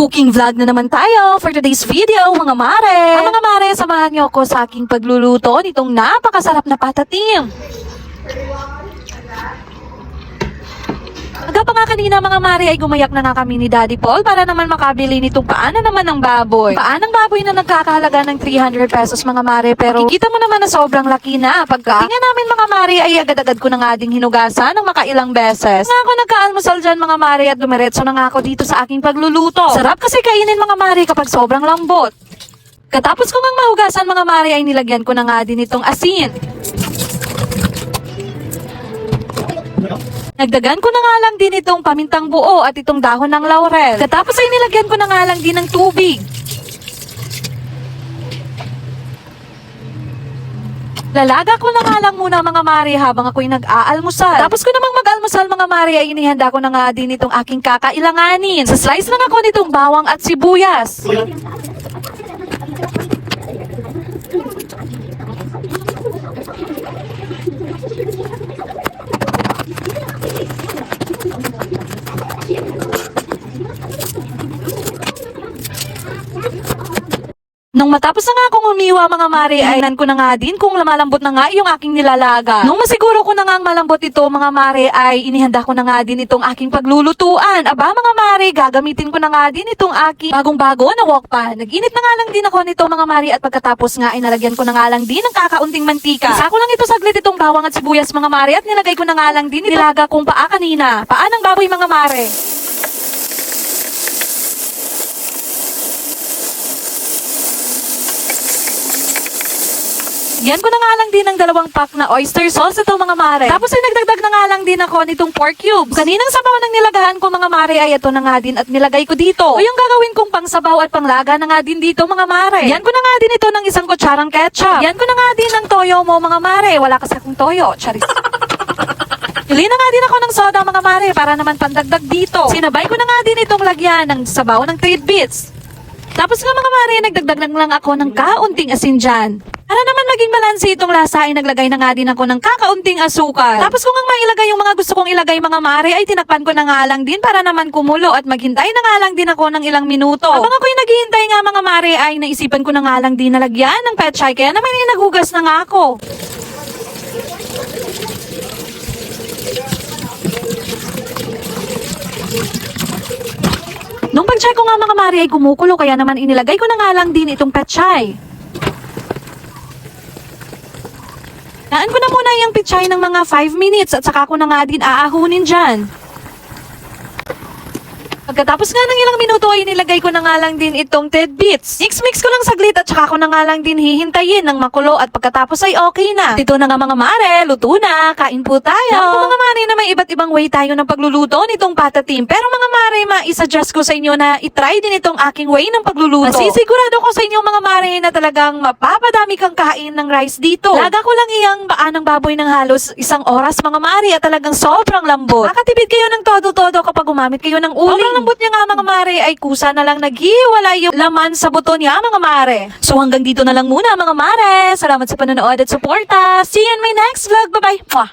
Cooking vlog na naman tayo for today's video, mga mare. Ang mga mare, samahan niyo ako sa aking pagluluto nitong napakasarap na patatim. Nga kanina mga mare ay gumayak na nga kami ni Daddy Paul para naman makabili nitong paan na naman ng baboy. Paan ng baboy na nagkakahalaga ng 300 pesos mga mare pero kikita mo naman na sobrang laki na. Pagka tingnan namin mga mare ay agad-agad ko na nga ding hinugasan ng makailang beses. Nga ako nagkaalmusal dyan mga mare at dumiretso na nga ako dito sa aking pagluluto. Sarap kasi kainin mga mare kapag sobrang lambot. Katapos ko ngang mahugasan mga mare ay nilagyan ko na nga din itong asin. Nagdagan ko na nga lang din itong pamintang buo at itong dahon ng laurel. Katapos ay nilagyan ko na nga lang din ng tubig. Lalaga ko na nga lang muna mga mari habang ako'y nag-aalmusal. Tapos ko namang mag-almusal mga mari ay inihanda ko na nga din itong aking kakailanganin. Sa slice lang ako nitong bawang at sibuyas. Nung matapos na nga akong umiwa mga mare, ay nan ko na nga din kung lumalambot na nga yung aking nilalaga. Nung masiguro ko na nga malambot ito mga mare, ay inihanda ko na nga din itong aking paglulutuan. Aba mga mare, gagamitin ko na nga din itong aking bagong-bago na wok pan. Nag-init na nga lang din ako nito mga mare at pagkatapos nga ay nalagyan ko na nga lang din ng kakaunting mantika. Isa ko lang ito saglit itong bawang at sibuyas mga mare at nilagay ko na nga lang din nilaga kong paa kanina. Paa ng baboy mga mare. Yan ko na nga lang din ng dalawang pack na oyster sauce ito mga mare. Tapos ay nagdagdag na nga lang din ako nitong pork cubes. Kaninang sabaw ng nilagahan ko mga mare ay ito na nga din at nilagay ko dito. O yung gagawin kong pangsabaw at panglaga na nga din dito mga mare. Yan ko na nga din ito ng isang kutsarang ketchup. Yan ko na nga din ng toyo mo mga mare. Wala kasi akong toyo. Charis. Pili na nga din ako ng soda mga mare para naman pandagdag dito. Sinabay ko na nga din itong lagyan ng sabaw ng tidbits. Tapos nga mga mare, nagdagdag lang lang ako ng kaunting asin dyan. Maging balanse itong lasa ay naglagay na nga din ako ng kakaunting asukal. Tapos kung ang mailagay yung mga gusto kong ilagay mga mare ay tinakpan ko na nga lang din para naman kumulo at maghintay na nga lang din ako ng ilang minuto. Habang ako'y naghihintay nga mga mare ay naisipan ko na nga lang din na lagyan ng petchay kaya naman ay naghugas na nga ako. Nung pag-check ko nga mga mari ay kumukulo kaya naman inilagay ko na nga lang din itong petchay. Naan ko na muna yung petchay ng mga 5 minutes at saka ko na nga din aahunin dyan. Pagkatapos nga ng ilang minuto ay nilagay ko na nga lang din itong tidbits. Mix-mix ko lang saglit at saka ko na nga lang din hihintayin ng makulo at pagkatapos ay okay na. Ito na nga mga mare, luto na, kain po tayo. Naku mga mare na may iba't ibang way tayo ng pagluluto nitong patatim. Pero mga mare, ma-suggest ko sa inyo na itry din itong aking way ng pagluluto. Masisigurado ko sa inyo mga mare na talagang mapapadami kang kain ng rice dito. Laga ko lang iyang baan ng baboy ng halos isang oras mga mare at talagang sobrang lambot. Makatipid kayo ng todo-todo kapag gumamit kayo ng uling lambot niya nga mga mare ay kusa na lang naghiwala yung laman sa buto niya mga mare. So hanggang dito na lang muna mga mare. Salamat sa panonood at suporta. See you in my next vlog. Bye-bye. Mwah!